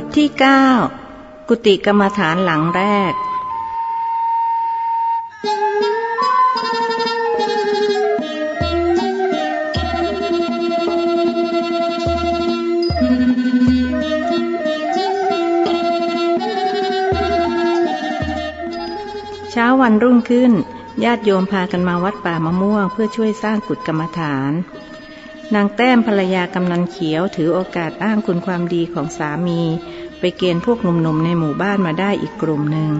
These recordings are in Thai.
บทที่9กุฏิกรรมฐานหลังแรก เช้าวันรุ่งขึ้น ญาติโยมพากันมาวัดป่ามะม่วง เพื่อช่วยสร้างกุฏกรรมฐาน นางแต้มภรรยากำนันเขียวถือโอกาสอ้างคุณความดีของสามี ไปเกณฑ์พวกหนุ่มๆในหมู่บ้านมาได้อีกกลุ่มหนึ่ง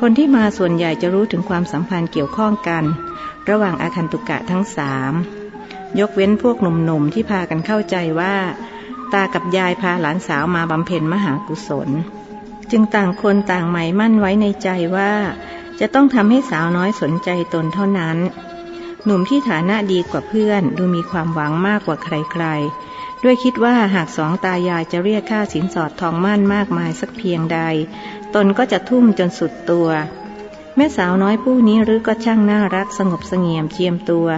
คนที่มาส่วนใหญ่จะรู้ถึงความสัมพันธ์เกี่ยวข้องกัน ระหว่างอาคันตุกะทั้งสามยกเว้นพวกหนุ่มๆที่พากันเข้าใจว่า ตากับยายพาหลานสาวมาบำเพ็ญมหากุศล จึงต่างคนต่างหมายมั่นไว้ในใจว่า จะต้องทำให้สาวน้อยสนใจตนเท่านั้น หนุ่มที่ฐานะดีกว่าเพื่อน ดูมีความหวังมากกว่าใครๆ ด้วยคิดว่าหากสองตายายจะเรียกค่าสินสอดทองมั่นมากมายสักเพียงใด ตนก็จะทุ่มจนสุดตัว แม่สาวน้อยผู้นี้หรือก็ช่างน่ารักสงบเสงี่ยมเจียมตัว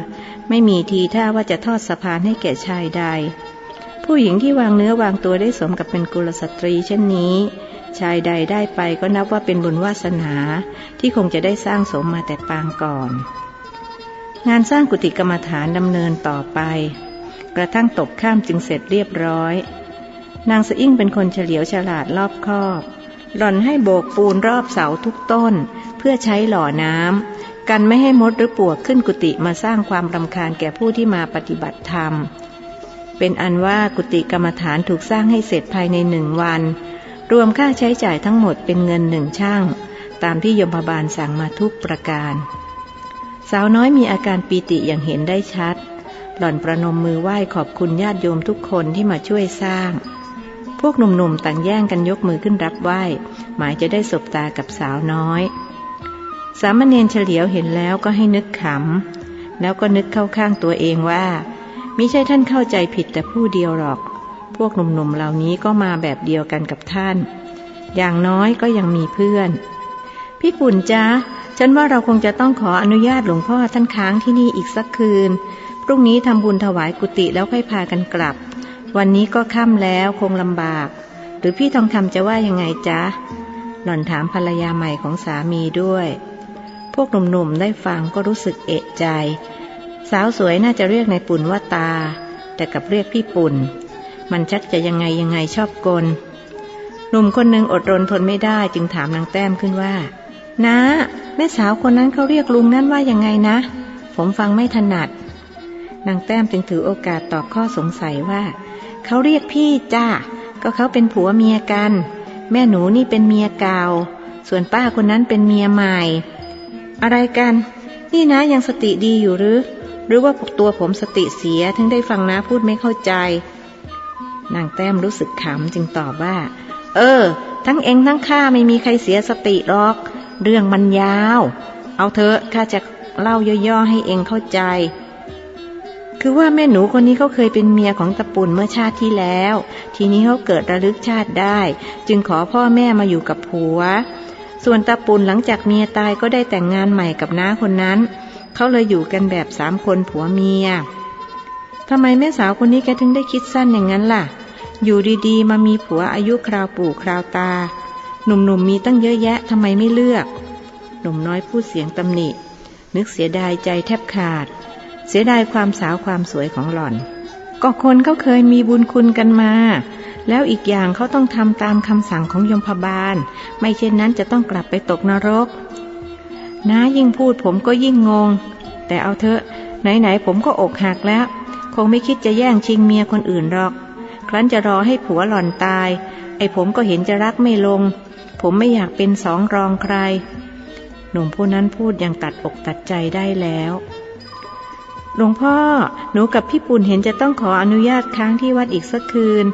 ไม่มีทีท่าว่าจะทอดสะพานให้แก่ชายใด ผู้หญิงที่วางเนื้อวางตัวได้สมกับเป็นกุลสตรีเช่นนี้ชายใดได้ไปก็นับว่าเป็นบุญวาสนาที่คงจะได้สร้างสมมาแต่ปางก่อน งานสร้างกุฏิกรรมฐานดำเนินต่อไป กระทั่งตกข้ามจึงเสร็จเรียบร้อย นางสะอิ่งเป็นคนเฉลียวฉลาดรอบคอบ หล่อนให้โบกปูนรอบเสาทุกต้น เพื่อใช้หล่อน้ำกันไม่ให้มดหรือปวกขึ้นกุฏิมาสร้างความรำคาญแก่ผู้ที่มาปฏิบัติธรรม เป็นอันว่ากุฏิกรรมฐานถูกสร้างให้เสร็จภายในหนึ่งวัน รวมค่าใช้จ่ายทั้งหมดเป็นเงินหนึ่งช่างตามที่ยมบาลสั่งมาทุกประการ สาวน้อยมีอาการปีติอย่างเห็นได้ชัด หล่อนประนมมือไหว้ขอบคุณญาติโยมทุกคนที่มาช่วยสร้าง พวกหนุ่มๆต่างแย่งกันยกมือขึ้นรับไหว้ หมายจะได้สบตากับสาวน้อย สามเณรเฉลียวเห็นแล้วก็ให้นึกขำ แล้วก็นึกเข้าข้างตัวเองว่ามิใช่ท่านเข้าใจผิดแต่ผู้เดียวหรอก พวกหนุ่มๆเหล่านี้ก็มาแบบเดียวกันกับท่าน อย่างน้อยก็ยังมีเพื่อน พี่ปุ่นจ้าฉันว่าเราคงจะต้องขออนุญาตหลวงพ่อท่านค้างที่นี่อีกสักคืน พรุ่งนี้ทำบุญถวายกุฏิแล้วค่อยพากันกลับ วันนี้ก็ค่ำแล้วคงลำบาก หรือพี่ทองคำจะว่ายังไงจ๊ะ หล่อนถามภรรยาใหม่ของสามีด้วย พวกหนุ่มๆได้ฟังก็รู้สึกเอะใจ สาวสวยน่าจะเรียกในปุ่นว่าตา แต่กับเรียกพี่ปุ่น มันชักจะยังไงยังไงชอบกล หนุ่มคนหนึ่งอดรนทนไม่ได้จึงถามนางแต้มขึ้นว่า นะแม่สาวคนนั้นเขาเรียกลุงนั่นว่ายังไงนะ ผมฟังไม่ถนัด นางแต้มจึงถือโอกาสตอบข้อสงสัยว่า เขาเรียกพี่จ้า ก็เขาเป็นผัวเมียกัน แม่หนูนี่เป็นเมียเก่า ส่วนป้าคนนั้นเป็นเมียใหม่ อะไรกัน นี่นะยังสติดีอยู่หรือ หรือว่าพวกตัวผมสติเสียถึงได้ฟังนะพูดไม่เข้าใจ นางแต้มรู้สึกขำจึงตอบว่า เออ ทั้งเองทั้งข้าไม่มีใครเสียสติหรอก เรื่องมันยาว เอาเถอะข้าจะเล่าย่อๆให้เองเข้าใจ คือว่าแม่หนูคนนี้เขาเคยเป็นเมียของตะปุนเมื่อชาติที่แล้ว ทีนี้เขาเกิดระลึกชาติได้ จึงขอพ่อแม่มาอยู่กับผัว ส่วนตะปุนหลังจากเมียตายก็ได้แต่งงานใหม่กับน้าคนนั้น เขาเลยอยู่กันแบบสามคนผัวเมียทำไมแม่สาวคนนี้แกถึงได้คิดสั้นอย่างนั้นล่ะ อยู่ดีๆ มามีผัวอายุคราวปู่คราวตา หนุ่มๆมมีตั้งเยอะแยะทำไมไม่เลือก หนุ่มน้อยพูดเสียงตำหนิ นึกเสียดายใจแทบขาด เสียดายความสาวความสวยของหล่อน ก็คนเขาเคยมีบุญคุณกันมา แล้วอีกอย่างเขาต้องทำตามคำสั่งของยมพบาล ไม่เช่นนั้นจะต้องกลับไปตกนรกน้ายิ่งพูดผมก็ยิ่งงง แต่เอาเถอะ ไหนๆผมก็อกหักแล้ว คงไม่คิดจะแย่งชิงเมียคนอื่นหรอก ครั้นจะรอให้ผัวหล่อนตาย ไอ้ผมก็เห็นจะรักไม่ลง ผมไม่อยากเป็นสองรองใคร หนุ่มผู้นั้นพูดอย่างตัดอกตัดใจได้แล้ว หลวงพ่อ หนูกับพี่ปุ่นเห็นจะต้องขออนุญาตค้างที่วัดอีกสักคืน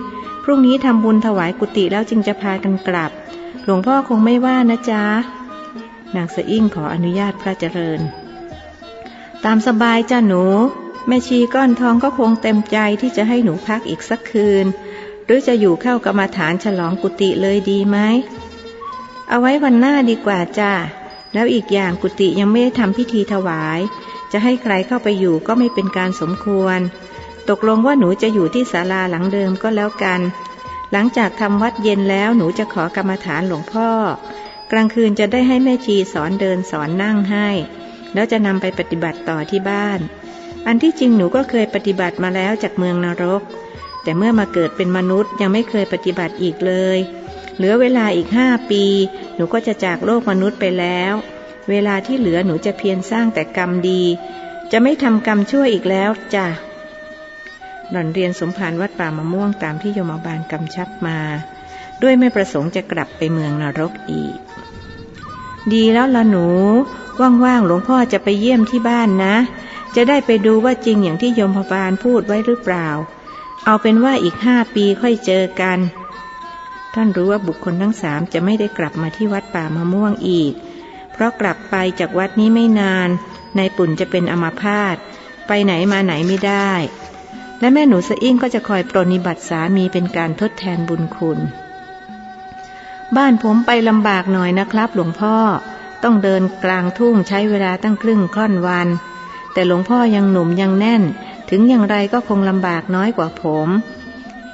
พรุ่งนี้ทำบุญถวายกุฏิแล้วจึงจะพากันกลับ หลวงพ่อคงไม่ว่านะจ๊ะ นางสะอิ่งขออนุญาตพระเจริญ ตามสบายจ้าหนู แม่ชีก้อนทองก็คงเต็มใจที่จะให้หนูพักอีกสักคืนหรือจะอยู่เข้ากรรมาฐานฉลองกุฏิเลยดีไหม เอาไว้วันหน้าดีกว่าจ้าแล้วอีกอย่างกุฏิยังไม่ได้ทำพิธีถวาย จะให้ใครเข้าไปอยู่ก็ไม่เป็นการสมควร ตกลงว่าหนูจะอยู่ที่ศาลาหลังเดิมก็แล้วกัน หลังจากทำวัดเย็นแล้วหนูจะขอกรรมฐานหลวงพ่อ กลางคืนจะได้ให้แม่ชีสอนเดินสอนนั่งให้ แล้วจะนำไปปฏิบัติต่อที่บ้าน อันที่จริงหนูก็เคยปฏิบัติมาแล้วจากเมืองนรก แต่เมื่อมาเกิดเป็นมนุษย์ยังไม่เคยปฏิบัติอีกเลย เหลือเวลาอีกห้าปี หนูก็จะจากโลกมนุษย์ไปแล้ว เวลาที่เหลือหนูจะเพียรสร้างแต่กรรมดี จะไม่ทำกรรมชั่วอีกแล้วจ้ะหล่อนเรียนสมภารวัดป่ามะม่วงตามที่โยมบาลกำชับมา ด้วยไม่ประสงค์จะกลับไปเมืองนรกอีก ดีแล้วละหนู ว่างๆหลวงพ่อจะไปเยี่ยมที่บ้านนะ จะได้ไปดูว่าจริงอย่างที่โยมบาลพูดไว้หรือเปล่า เอาเป็นว่าอีกห้าปีค่อยเจอกัน ท่านรู้ว่าบุคคลทั้งสามจะไม่ได้กลับมาที่วัดป่ามะม่วงอีก เพราะกลับไปจากวัดนี้ไม่นาน นายปุ่นจะเป็นอมาพาตไปไหนมาไหนไม่ได้ และแม่หนูสะอิ่งก็จะคอยปรนิบัติสามีเป็นการทดแทนบุญคุณ บ้านผมไปลำบากหน่อยนะครับ หลวงพ่อ ต้องเดินกลางทุ่งใช้เวลาตั้งครึ่งค่อนวัน แต่หลวงพ่อยังหนุ่มยังแน่น ถึงอย่างไรก็คงลำบากน้อยกว่าผม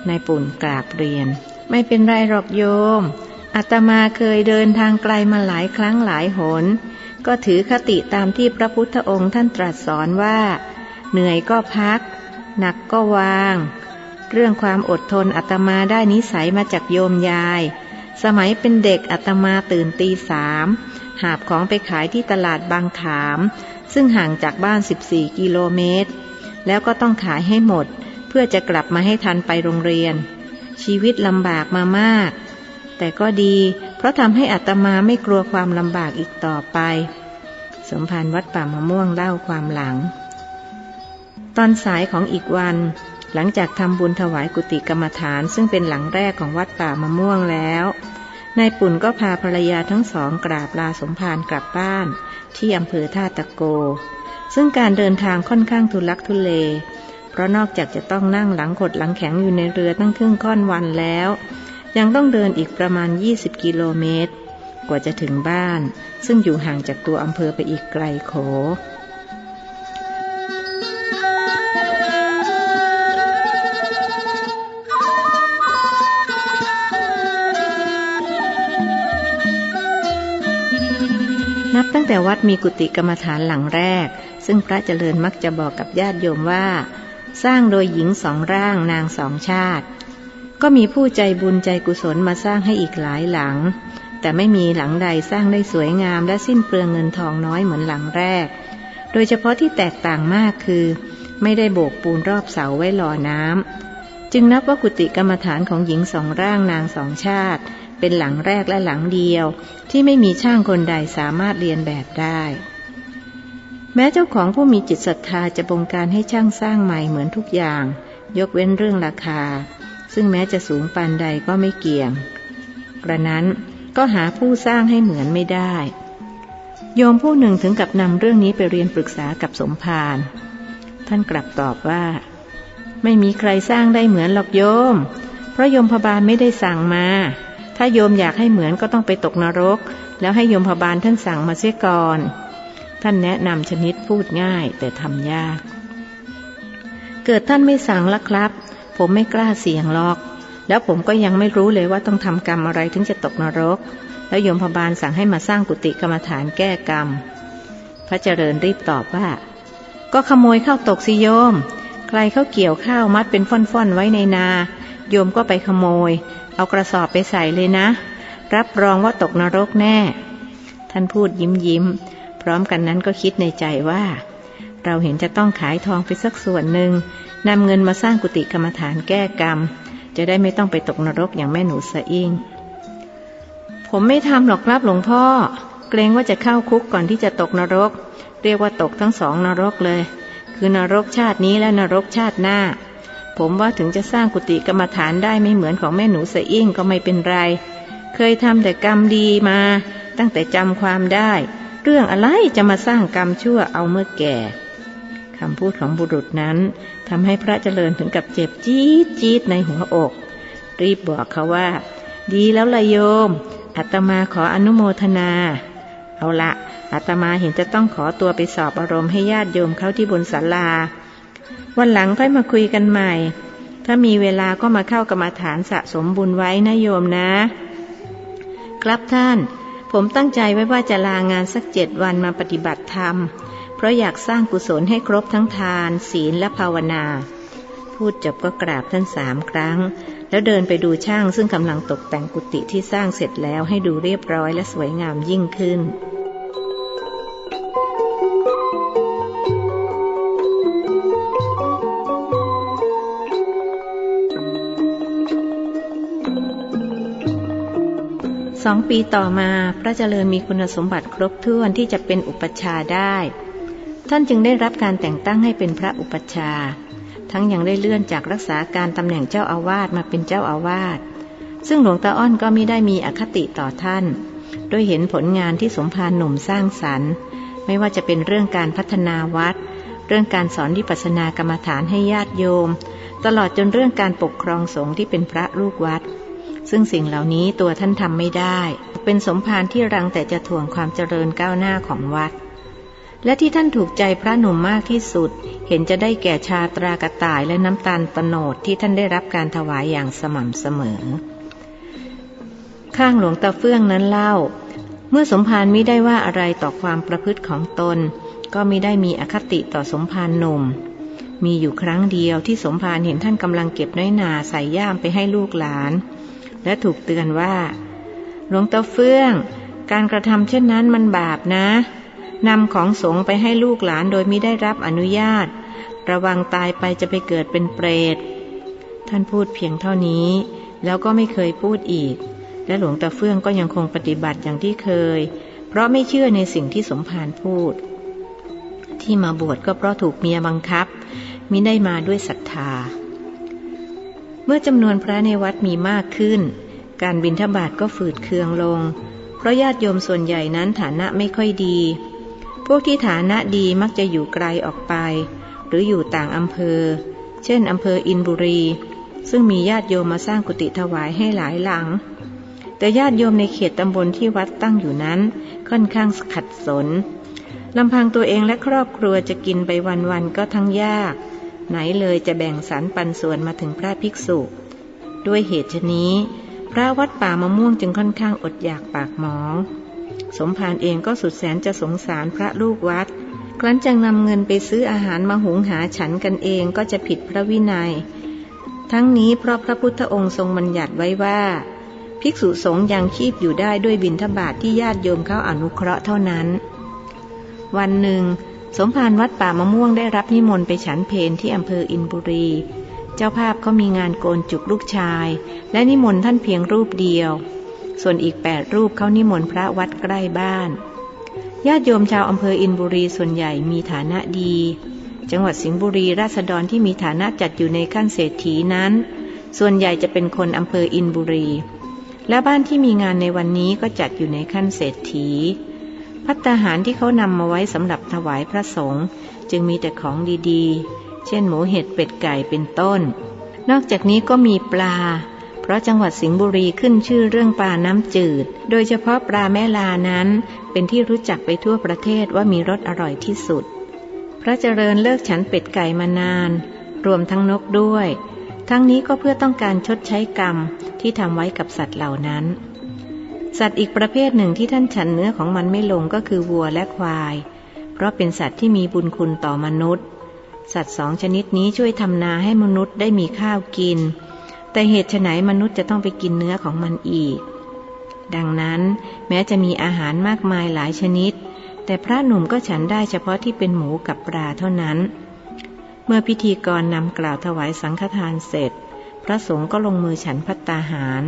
นายปุ่นกราบเรียน ไม่เป็นไรหรอกโยม อาตมาเคยเดินทางไกลมาหลายครั้งหลายหน ก็ถือคติตามที่พระพุทธองค์ท่านตรัสสอนว่า เหนื่อยก็พัก หนักก็วาง เรื่องความอดทนอาตมาได้นิสัยมาจากโยมยาย สมัยเป็นเด็กอาตมาตื่นตีสาม หาบของไปขายที่ตลาดบางขาม ซึ่งห่างจากบ้าน 14 กิโลเมตร แล้วก็ต้องขายให้หมด เพื่อจะกลับมาให้ทันไปโรงเรียน ชีวิตลำบากมามาก แต่ก็ดี เพราะทำให้อัตมาไม่กลัวความลำบากอีกต่อไป สมภารวัดป่ามะม่วงเล่าความหลัง ตอนสายของอีกวัน หลังจากทำบุญถวายกุฏิกรรมฐาน ซึ่งเป็นหลังแรกของวัดป่ามะม่วงแล้วนายปุ่นก็พาภรรยาทั้งสองกราบลาสมภารกลับบ้าน ที่อำเภอท่าตะโก ซึ่งการเดินทางค่อนข้างทุลักทุเล ราะนอกจากจะต้องนั่งหลังขดหลังแข็งอยู่ในเรือตั้งครึ่งค่อนวันแล้ว ยังต้องเดินอีกประมาณ 20 กิโลเมตร กว่าจะถึงบ้าน ซึ่งอยู่ห่างจากตัวอำเภอไปอีกไกลโขนับตั้งแต่วัดมีกุฏิกรรมฐานหลังแรก ซึ่งพระเจริญมักจะบอกกับญาติโยมว่า สร้างโดยหญิงสองร่างนางสองชาติ ก็มีผู้ใจบุญใจกุศลมาสร้างให้อีกหลายหลัง แต่ไม่มีหลังใดสร้างได้สวยงามและสิ้นเปลืองเงินทองน้อยเหมือนหลังแรก โดยเฉพาะที่แตกต่างมากคือ ไม่ได้โบกปูนรอบเสาไว้รอน้ำจึงนับว่ากุฏิกรรมฐานของหญิงสองร่างนางสองชาติ เป็นหลังแรกและหลังเดียว ที่ไม่มีช่างคนใดสามารถเรียนแบบได้ แม้เจ้าของผู้มีจิตศรัทธาจะบงการให้ช่างสร้างใหม่เหมือนทุกอย่าง ยกเว้นเรื่องราคา ซึ่งแม้จะสูงปานใดก็ไม่เกี่ยง กระนั้นก็หาผู้สร้างให้เหมือนไม่ได้ โยมผู้หนึ่งถึงกับนำเรื่องนี้ไปเรียนปรึกษากับสมภารท่านกลับตอบว่า ไม่มีใครสร้างได้เหมือนหรอกโยม เพราะโยมพบาลไม่ได้สั่งมา ถ้าโยมอยากให้เหมือนก็ต้องไปตกนรก แล้วให้โยมพบาลท่านสั่งมาเสียก่อน ท่านแนะนำชนิดพูดง่ายแต่ทำยาก เกิดท่านไม่สั่งละครับ ผมไม่กล้าเสี่ยงหรอก แล้วผมก็ยังไม่รู้เลยว่าต้องทำกรรมอะไรถึงจะตกนรก แล้วยมพบาลสั่งให้มาสร้างกุฏิกรรมฐานแก้กรรม พระเจริญรีบตอบว่า ก็ขโมยข้าวตกสิโยม ใครเขาเกี่ยวข้าวมัดเป็นฟ่อนๆไว้ในนา โยมก็ไปขโมย เอากระสอบไปใส่เลยนะ รับรองว่าตกนรกแน่ ท่านพูดยิ้มยิ้ม ร้อมกันนั้นก็คิดในใจว่า เราเห็นจะต้องขายทองไปสักส่วนหนึ่งนำเงินมาสร้างกุฏิกรรมฐานแก้กรรม จะได้ไม่ต้องไปตกนรกอย่างแม่หนูสะอิงผมไม่ทำหรอกครับหลวงพ่อ เกรงว่าจะเข้าคุกก่อนที่จะตกนรก เรียกว่าตกทั้งสองนรกเลย คือนรกชาตินี้และนรกชาติหน้า ผมว่าถึงจะสร้างกุฏิกรรมฐานได้ไม่เหมือนของแม่หนูสะอิ่งก็ไม่เป็นไร เคยทำแต่กรรมดีมา ตั้งแต่จำความได้ เรื่องอะไรจะมาสร้างกรรมชั่วเอาเมื่อแก่คำพูดของบุรุษนั้นทำให้พระเจริญถึงกับเจ็บจี๊ดจี๊ดในหัวอก รีบบอกเขาว่า ดีแล้วละโยมอาตมาขออนุโมทนา เอาละอาตมาเห็นจะต้องขอตัวไปสอบอารมณ์ให้ญาติโยมเข้าที่บนศาลา วันหลังค่อยมาคุยกันใหม่ ถ้ามีเวลาก็มาเข้ากรรมาฐานสะสมบุญไว้นะโยมนะ ครับท่าน ผมตั้งใจไว้ว่าจะลางานสักเจ็ดวันมาปฏิบัติธรรม เพราะอยากสร้างกุศลให้ครบทั้งทาน ศีลและภาวนา พูดจบก็กราบท่านสามครั้ง แล้วเดินไปดูช่างซึ่งกำลังตกแต่งกุฏิที่สร้างเสร็จแล้วให้ดูเรียบร้อยและสวยงามยิ่งขึ้น องปีต่อมาพระเจริญมีคุณสมบัติครบถ้วนที่จะเป็นอุปชาได้ ท่านจึงได้รับการแต่งตั้งให้เป็นพระอุปชา ทั้งยังได้เลื่อนจากรักษาการตำแหน่งเจ้าอาวาสมาเป็นเจ้าอาวาส ซึ่งหลวงตาอ้อนก็ไม่ได้มีอคติต่อท่าน โดยเห็นผลงานที่สมภารหนุ่มสร้างสรรค์ ไม่ว่าจะเป็นเรื่องการพัฒนาวัด เรื่องการสอนวิปัสสนากรรมฐานให้ญาติโยม ตลอดจนเรื่องการปกครองสงฆ์ที่เป็นพระลูกวัด ซึ่งสิ่งเหล่านี้ตัวท่านทำไม่ได้ เป็นสมภารที่รังแต่จะถ่วงความเจริญก้าวหน้าของวัด และที่ท่านถูกใจพระหนุ่มมากที่สุด เห็นจะได้แก่ชาตรากระต่ายและน้ำตาลตโนดที่ท่านได้รับการถวายอย่างสม่ำเสมอ ข้างหลวงตาเฟื่องนั้นเล่า เมื่อสมภารมิได้ว่าอะไรต่อความประพฤติของตน ก็มิได้มีอคติต่อสมภารหนุ่มมีอยู่ครั้งเดียวที่สมภารเห็นท่านกำลังเก็บน้อยนาใส่ย่ามไปให้ลูกหลาน และถูกเตือนว่า หลวงตาเฟื่อง การกระทำเช่นนั้นมันบาปนะนำของสงไปให้ลูกหลานโดยไม่ได้รับอนุญาต ระวังตายไปจะไปเกิดเป็นเปรต ท่านพูดเพียงเท่านี้ แล้วก็ไม่เคยพูดอีก และหลวงตาเฟื่องก็ยังคงปฏิบัติอย่างที่เคย เพราะไม่เชื่อในสิ่งที่สมภารพูด ที่มาบวชก็เพราะถูกเมียบังคับมิได้มาด้วยศรัทธา เมื่อจำนวนพระในวัดมีมากขึ้น การบิณฑบาตก็ฝืดเคืองลง เพราะญาติโยมส่วนใหญ่นั้นฐานะไม่ค่อยดี พวกที่ฐานะดีมักจะอยู่ไกลออกไป หรืออยู่ต่างอำเภอ เช่นอำเภออินบุรี ซึ่งมีญาติโยมมาสร้างกุฏิถวายให้หลายหลัง แต่ญาติโยมในเขตตำบลที่วัดตั้งอยู่นั้นค่อนข้างขัดสนลำพังตัวเองและครอบครัวจะกินไปวันๆก็ทั้งยาก ไหนเลยจะแบ่งสรรปันส่วนมาถึงพระภิกษุ ด้วยเหตุชนี้ พระวัดป่ามะม่วงจึงค่อนข้างอดอยากปากหมอง สมภารเองก็สุดแสนจะสงสารพระลูกวัด ครั้นจังนำเงินไปซื้ออาหารมาหุงหาฉันกันเองก็จะผิดพระวินัย ทั้งนี้เพราะพระพุทธองค์ทรงบัญญัติไว้ว่า ภิกษุสงฆ์ยังชีพอยู่ได้ด้วยบิณฑบาตทที่ญาติโยมเขาอนุเคราะห์เท่านั้น วันหนึ่ง สมภารวัดป่ามะม่วงได้รับนิมนต์ไปฉันเพนที่อำเภออินบุรี เจ้าภาพเขามีงานโกนจุกลูกชาย และนิมนต์ท่านเพียงรูปเดียว ส่วนอีกแปดรูปเขานิมนต์พระวัดใกล้บ้าน ญาติโยมชาวอำเภออินบุรีส่วนใหญ่มีฐานะดี จังหวัดสิงห์บุรีราษฎรที่มีฐานะจัดอยู่ในขั้นเศรษฐีนั้น ส่วนใหญ่จะเป็นคนอำเภออินบุรี และบ้านที่มีงานในวันนี้ก็จัดอยู่ในขั้นเศรษฐี พัตตาหารที่เขานำมาไว้สำหรับถวายพระสงฆ์จึงมีแต่ของดีๆ เช่นหมูเห็ดเป็ดไก่เป็นต้น นอกจากนี้ก็มีปลา เพราะจังหวัดสิงห์บุรีขึ้นชื่อเรื่องปลาน้ำจืด โดยเฉพาะปลาแม่ลานั้น เป็นที่รู้จักไปทั่วประเทศว่ามีรสอร่อยที่สุด พระเจริญเลิกฉันเป็ดไก่มานาน รวมทั้งนกด้วย ทั้งนี้ก็เพื่อต้องการชดใช้กรรมที่ทำไว้กับสัตว์เหล่านั้น สัตว์อีกประเภทหนึ่งที่ท่านฉันเนื้อของมันไม่ลงก็คือวัวและควาย เพราะเป็นสัตว์ที่มีบุญคุณต่อมนุษย์ สัตว์สองชนิดนี้ช่วยทำนาให้มนุษย์ได้มีข้าวกิน แต่เหตุไฉนมนุษย์จะต้องไปกินเนื้อของมันอีก ดังนั้นแม้จะมีอาหารมากมายหลายชนิด แต่พระหนุ่มก็ฉันได้เฉพาะที่เป็นหมูกับปลาเท่านั้น เมื่อพิธีกรนำกล่าวถวายสังฆทานเสร็จ ระสงฆ์ก็ลงมือฉันพัตตาหาร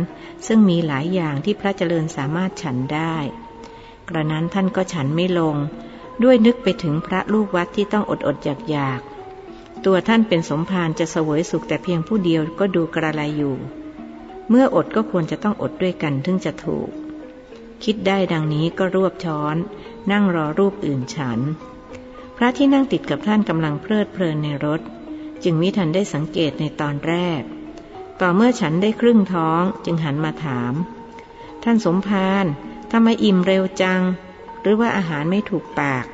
ซึ่งมีหลายอย่างที่พระเจริญสามารถฉันได้ กระนั้นท่านก็ฉันไม่ลง ด้วยนึกไปถึงพระลูกวัดที่ต้องอดอดอยากอยากตัวท่านเป็นสมภารจะเสวยสุขแต่เพียงผู้เดียวก็ดูกระไรอยู่ เมื่ออดก็ควรจะต้องอดด้วยกันถึงจะถูก คิดได้ดังนี้ก็รวบช้อน นั่งรอรูปอื่นฉัน พระที่นั่งติดกับท่านกำลังเพลิดเพลินในรถ จึงมิทันได้สังเกตในตอนแรก ต่อเมื่อฉันได้ครึ่งท้องจึงหันมาถาม ท่านสมภารทำไมอิ่มเร็วจัง หรือว่าอาหารไม่ถูกปาก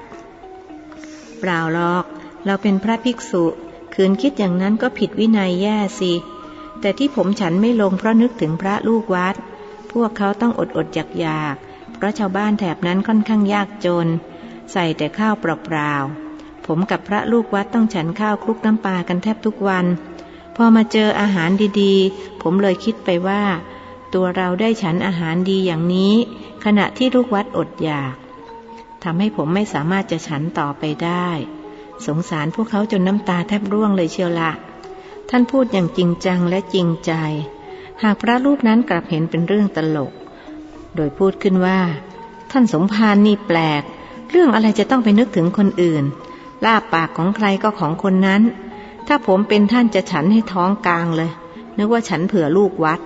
เปล่าหรอก เราเป็นพระภิกษุคืนคิดอย่างนั้นก็ผิดวินัยแย่สิ แต่ที่ผมฉันไม่ลงเพราะนึกถึงพระลูกวัด พวกเขาต้องอดอดอยากอยากเพราะชาวบ้านแถบนั้นค่อนข้างยากจน ใส่แต่ข้าวเปล่าๆผมกับพระลูกวัดต้องฉันข้าวคลุกน้ำปลากันแทบทุกวัน พอมาเจออาหารดีๆ ผมเลยคิดไปว่า ตัวเราได้ฉันอาหารดีอย่างนี้ ขณะที่ลูกวัดอดอยากทำให้ผมไม่สามารถจะฉันต่อไปได้ สงสารพวกเขาจนน้ำตาแทบร่วงเลยเชียวละ ท่านพูดอย่างจริงจังและจริงใจ หากพระรูปนั้นกลับเห็นเป็นเรื่องตลก โดยพูดขึ้นว่า ท่านสมภารนี่แปลก เรื่องอะไรจะต้องไปนึกถึงคนอื่น ลาบปากของใครก็ของคนนั้น ถ้าผมเป็นท่านจะฉันให้ท้องกลางเลย นึกว่าฉันเผื่อลูกวัด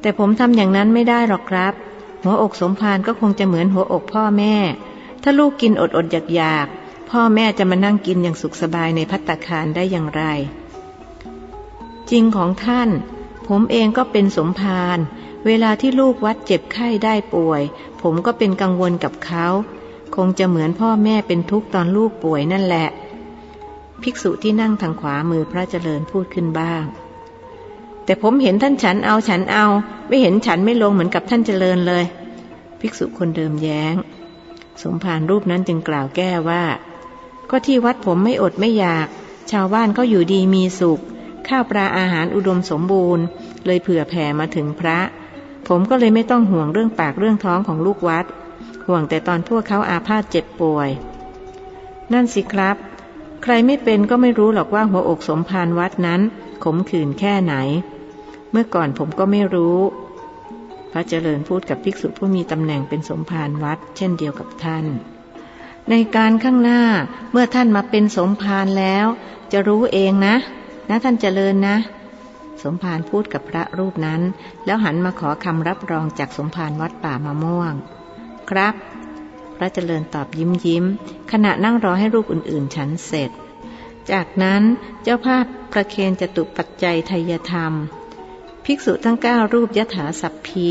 แต่ผมทำอย่างนั้นไม่ได้หรอกครับ หัวอกสมภารก็คงจะเหมือนหัวอกพ่อแม่ ถ้าลูกกินอดอดอยากอยากพ่อแม่จะมานั่งกินอย่างสุขสบายในพัตตาคารได้อย่างไร จริงของท่าน ผมเองก็เป็นสมภารเวลาที่ลูกวัดเจ็บไข้ได้ป่วย ผมก็เป็นกังวลกับเขา คงจะเหมือนพ่อแม่เป็นทุกข์ตอนลูกป่วยนั่นแหละ ภิกษุที่นั่งทางขวามือพระเจริญพูดขึ้นบ้าง แต่ผมเห็นท่านฉันเอาฉันเอา ไม่เห็นฉันไม่ลงเหมือนกับท่านเจริญเลย ภิกษุคนเดิมแย้ง สมภารรูปนั้นจึงกล่าวแก้ว่า ก็ที่วัดผมไม่อดไม่อยาก ชาวบ้านก็อยู่ดีมีสุข ข้าวปลาอาหารอุดมสมบูรณ์ เลยเผื่อแผ่มาถึงพระ ผมก็เลยไม่ต้องห่วงเรื่องปากเรื่องท้องของลูกวัด ห่วงแต่ตอนพวกเขาอาพาธเจ็บป่วยนั่นสิครับ ใครไม่เป็นก็ไม่รู้หรอกว่าหัวอกสมภารวัดนั้น ขมขื่นแค่ไหน เมื่อก่อนผมก็ไม่รู้ พระเจริญพูดกับภิกษุผู้มีตำแหน่งเป็นสมภารวัด เช่นเดียวกับท่าน ในการข้างหน้าเมื่อท่านมาเป็นสมภารแล้ว จะรู้เองนะ นะท่านเจริญนะ สมภารพูดกับพระรูปนั้น แล้วหันมาขอคำรับรองจากสมภารวัดป่ามะม่วง ครับ พระเจริญตอบยิ้มยิ้ม ขณะนั่งรอให้รูปอื่นๆ ฉันเสร็จ จากนั้นเจ้าภาพประเคนจตุปัจจัยทยธรรม ภิกษุทั้งเก้ารูปยถาสัพพี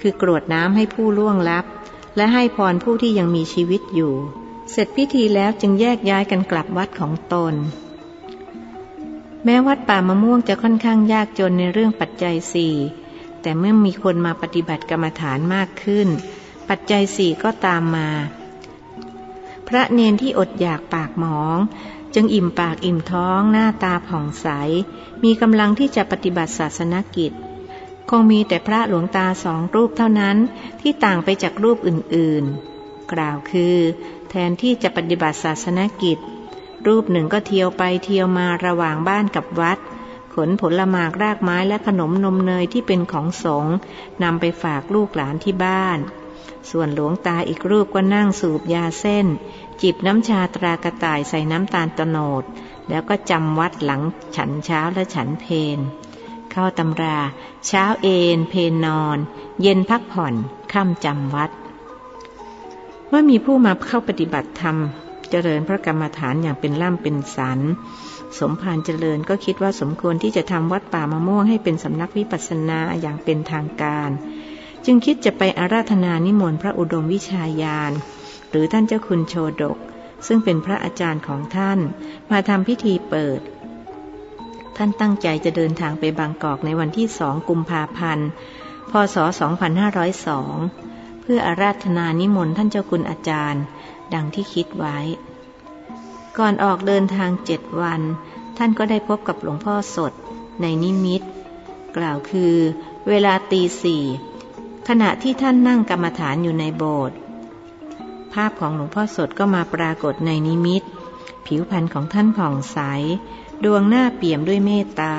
คือกรวดน้ำให้ผู้ล่วงลับ และให้พรผู้ที่ยังมีชีวิตอยู่ เสร็จพิธีแล้วจึงแยกย้ายกันกลับวัดของตน แม้วัดป่ามะม่วงจะค่อนข้างยากจนในเรื่องปัจจัยสี่แต่เมื่อมีคนมาปฏิบัติกรรมฐานมากขึ้น ปัจจัยสี่ก็ตามมา พระเนนที่อดอยากปากหมอง จึงอิ่มปากอิ่มท้องหน้าตาผ่องใส มีกำลังที่จะปฏิบัติศาสนกิจ คงมีแต่พระหลวงตาสองรูปเท่านั้นที่ต่างไปจากรูปอื่นๆ กล่าวคือ แทนที่จะปฏิบัติศาสนกิจ รูปหนึ่งก็เที่ยวไปเที่ยวมาระหว่างบ้านกับวัดขนผลหมากรากไม้และขนมนมเนยที่เป็นของสงนำไปฝากลูกหลานที่บ้าน ส่วนหลวงตาอีกรูปก็นั่งสูบยาเส้น จิบน้ำชาตรากระต่ายใส่น้ำตาลตโนด แล้วก็จำวัดหลังฉันเช้าและฉันเพนเข้าตำรา เช้าเอนเพนนอน เย็นพักผ่อนค่ำจำวัดเมื่อมีผู้มาเข้าปฏิบัติธรรม เจริญพระกรรมฐานอย่างเป็นล่ำเป็นสันสมภารเจริญก็คิดว่าสมควรที่จะทำวัดป่ามะม่วงให้เป็นสำนักวิปัสสนาอย่างเป็นทางการ จึงคิดจะไปอาราธนานิมนต์พระอุดมวิชาญาณ หรือท่านเจ้าคุณโชดก ซึ่งเป็นพระอาจารย์ของท่าน มาทำพิธีเปิด ท่านตั้งใจจะเดินทางไปบางกอกในวันที่สองกุมภาพันธ์ พศ 2502 เพื่ออาราธนานิมนต์ท่านเจ้าคุณอาจารย์ ดังที่คิดไว้ ก่อนออกเดินทางเจ็ดวัน ท่านก็ได้พบกับหลวงพ่อสดในนิมิต กล่าวคือ เวลาตีสี่ ขณะที่ท่านนั่งกรรมฐานอยู่ในโบสถ์ภาพของหลวงพ่อสดก็มาปรากฏในนิมิต ผิวพรรณของท่านผ่องใส ดวงหน้าเปี่ยมด้วยเมตตา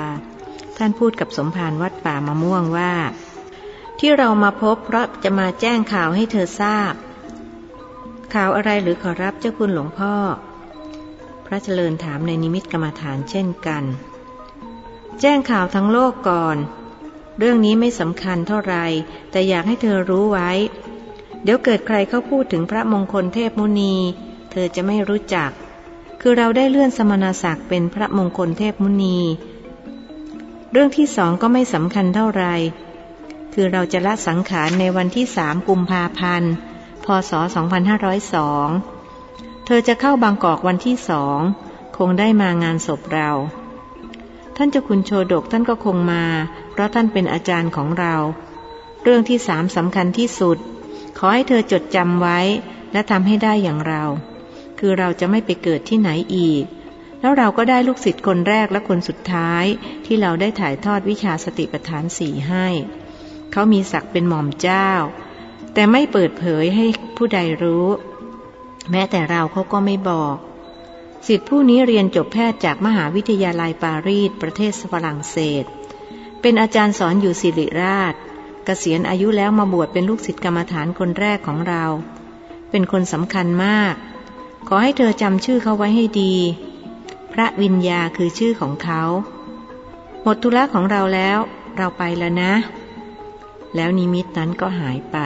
ท่านพูดกับสมภารวัดป่ามะม่วงว่า ที่เรามาพบเพราะจะมาแจ้งข่าวให้เธอทราบ ข่าวอะไรหรือขอรับเจ้าคุณหลวงพ่อ พระเจริญถามในนิมิตกรรมฐานเช่นกัน แจ้งข่าวทั้งโลกก่อน เรื่องนี้ไม่สำคัญเท่าไรแต่อยากให้เธอรู้ไว้ เดี๋ยวเกิดใครเขาพูดถึงพระมงคลเทพมุนี เธอจะไม่รู้จัก คือเราได้เลื่อนสมณศักดิ์เป็นพระมงคลเทพมุนี เรื่องที่สองก็ไม่สำคัญเท่าไรคือเราจะละสังขารในวันที่สามกุมภาพันธ์ พศ 2502 เธอจะเข้าบางกอกวันที่สองคงได้มางานศพเราทท่านเจ้าคุณโชดกท่านก็คงมา เพราะท่านเป็นอาจารย์ของเรา เรื่องที่สามสำคัญที่สุด ขอให้เธอจดจำไว้และทำให้ได้อย่างเรา คือเราจะไม่ไปเกิดที่ไหนอีก แล้วเราก็ได้ลูกศิษย์คนแรกและคนสุดท้าย ที่เราได้ถ่ายทอดวิชาสติปัฏฐานสี่ให้ เขามีศักดิ์เป็นหม่อมเจ้า แต่ไม่เปิดเผยให้ผู้ใดรู้ แม้แต่เราเขาก็ไม่บอกสิทธิผู้นี้เรียนจบแพทย์จากมหาวิทยาลัยปารีสประเทศฝรั่งเศส เป็นอาจารย์สอนอยู่สิริราชกเกษียณอายุแล้วมาบวชเป็นลูกศิษย์กรรมฐานคนแรกของเรา เป็นคนสำคัญมาก ขอให้เธอจำชื่อเขาไว้ให้ดี พระวิญญาคือชื่อของเขา หมดธุระของเราแล้ว เราไปแล้วนะ แล้วนิมิตนั้นก็หายไป